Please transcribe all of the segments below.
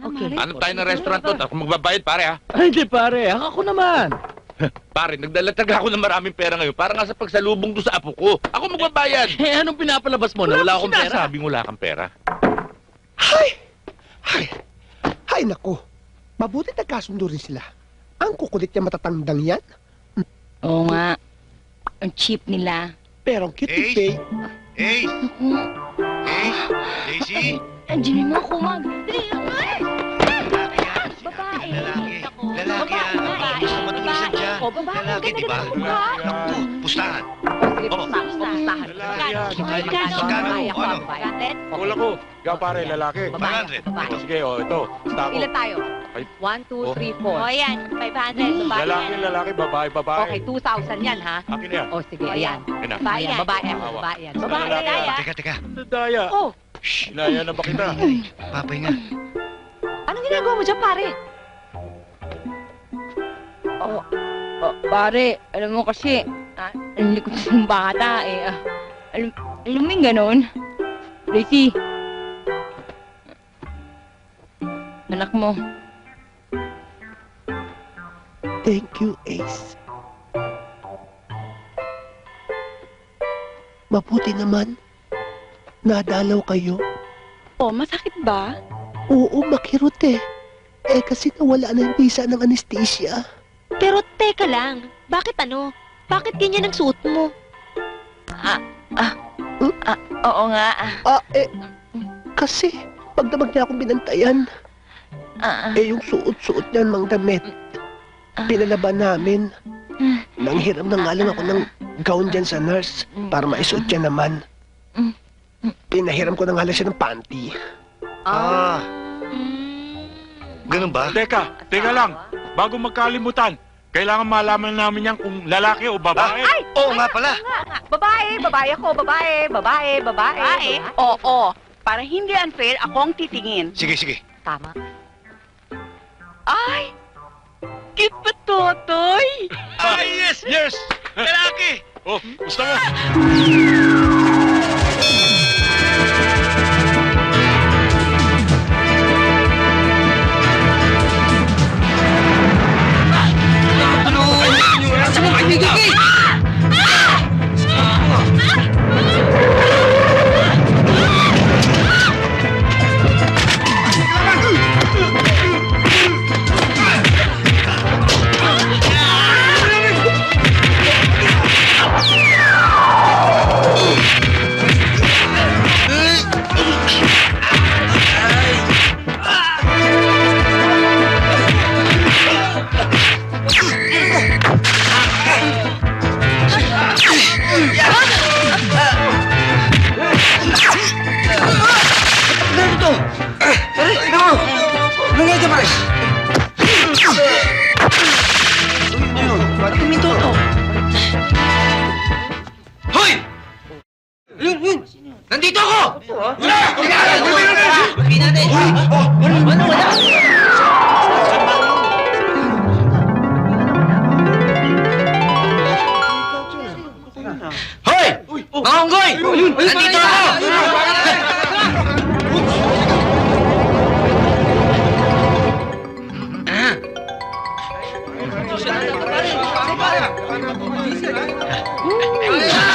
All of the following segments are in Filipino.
Okay. Ano tayo ng restaurant to? Ako magbabayad, pare, ha? Ay, hindi pare. Ako naman. Pare, nagdala talaga ako ng maraming pera ngayon. Para nga sa pagsalubong do sa apo ko. Ako magbabayad. Eh, anong pinapalabas mo na wala akong pera? Sabing wala kang pera. Hay! Hay! Hay nako! Mabuti nagkasundo rin sila. Ang kukulit niya matatandang yan. Oo nga. Ang cheap nila. Pero ang cute ni Eh? Faye. Hey! Hey! Daisy! Andiyan yung mga kumag. Dali, Lalaki yan. Babae. Lalaki. Yan. Babae. Gusto matulisan dyan. O, babae. Lalaki, di ba? Naku, pustahan. Sige, Oo. pustahan. Pustahan. Yan. Ano? babae. Wala ko. Ikaw, pare, lalaki. Babae. 500. Babae. O, sige, o, ito. Stako. Ilan tayo? Ay. One, two, Oh. three, four. O, yan. 500. Babae. Lalaki, lalaki, babae, babae. Okay, 2,000 yan, ha? Akin yan. O, sige, ayan. Yan. Babae yan. babae, Awa. babae yan. Babae. Yan. Teka, teka. Daya. Oh, Inaya na ba kita? Papay nga. anong ginagawa mo dyan, pare? Oh, oh, pare, alam mo kasi, ah, ang likod ng bata eh. Ah, alam, alam mo yung ganon? Tracy. Anak mo. Thank you, Ace. Mabuti naman. Nadalaw kayo. Oh, masakit ba? Oo, makirot eh. Eh kasi nawala na yung visa ng anesthesia. Pero teka lang, bakit ano? Bakit ganyan ang suot mo? Oo nga. ah, Ah, eh, kasi pagdamag niya akong binantayan, ah, eh yung suot-suot niyan mang damit, pinalaban namin. Nanghiram na nga lang ako ng gown dyan sa nurse para maisuot niya naman. Pinahiram ko na nga lang siya ng panty. Ah, ganun ba? Teka, teka lang. Bago magkalimutan, kailangan malaman namin yan kung lalaki o babae. Ay! Oo nga pala. Babae, babae ako, babae, babae, babae. Babae? Oo, para hindi unfair, ako ang titingin. Sige, sige. Tama. Ay! Cute pa, Totoy! Ah, yes! Yes! Lalaki! Oh, gusto mo? ako! Wala! Hoy! Maunggoy! Nandito ako! Ah!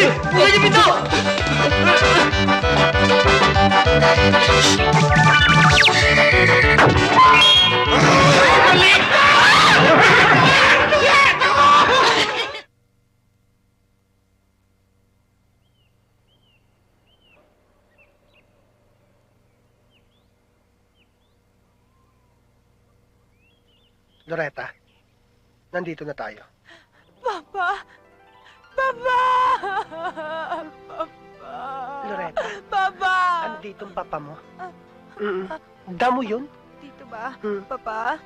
Uy! Buksan niyo pinto! Loretta, nandito na tayo. Loretta, Papa! andito ang papa mo. Mm Damo yun? Dito ba? Hmm. Papa?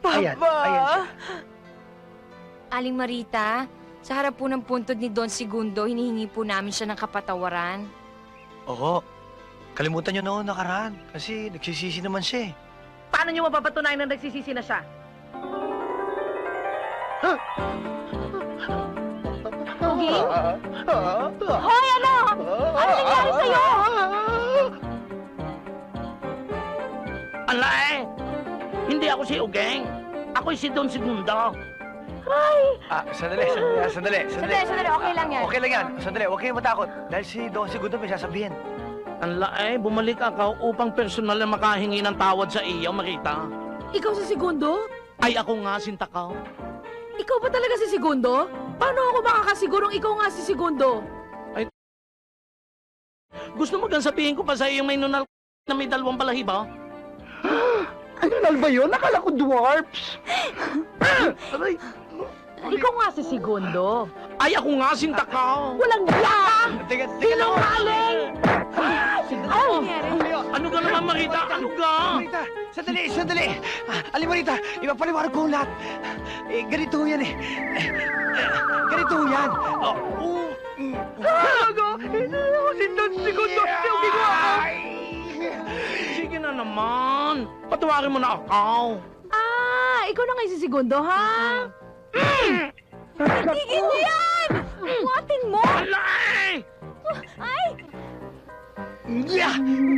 Papa! Ayan, ayan siya. Aling Marita, sa harap po ng puntod ni Don Segundo, hinihingi po namin siya ng kapatawaran. Oo. Kalimutan nyo noon nakaraan. Kasi nagsisisi naman siya eh. Paano niyo mapapatunayan na nagsisisi na siya? Pogi? Hoy, ano? Ano nangyari sa'yo? Ala eh! Hindi ako si Ugeng. Ako'y si Don Segundo. Ah, sandali, sandali, ah, sandali, Sandali, sandali, okay lang yan. Okay lang yan. Sandali, huwag kayong matakot. Dahil si Don Segundo may sasabihin. Ala eh, bumalik ako upang personal na makahingi ng tawad sa iyo, Marita. Ikaw si Segundo? Ay ako nga, Sintakaw. Ikaw ba talaga si Segundo? Paano ako makakasigurong ikaw nga si Segundo? Gusto mo gan sabihin ko pa sa iyo may nunal na may dalawang balahibo? Ano ba yun? Nakala ko dwarfs. Aray. Ikaw nga si Segundo. Ay ako nga, Sintakaw. Walang yan! Teka, lang. Sintakaw! Ano ka naman, Marita? Ano ka? Marita, sandali, sandali. Ah, Aling Marita, ipapaliwanag ko ang lahat. Eh, ganito yan eh. Eh, eh, ganito yan. Oh, oh, mm, Talaga? Hindi ako si Don Segundo. Yung ginawa. Sige na naman. Patawarin mo na ako. Ah, ikaw na nga si Segundo, ha? Tigil mo yan! Buhatin mo! 嗯。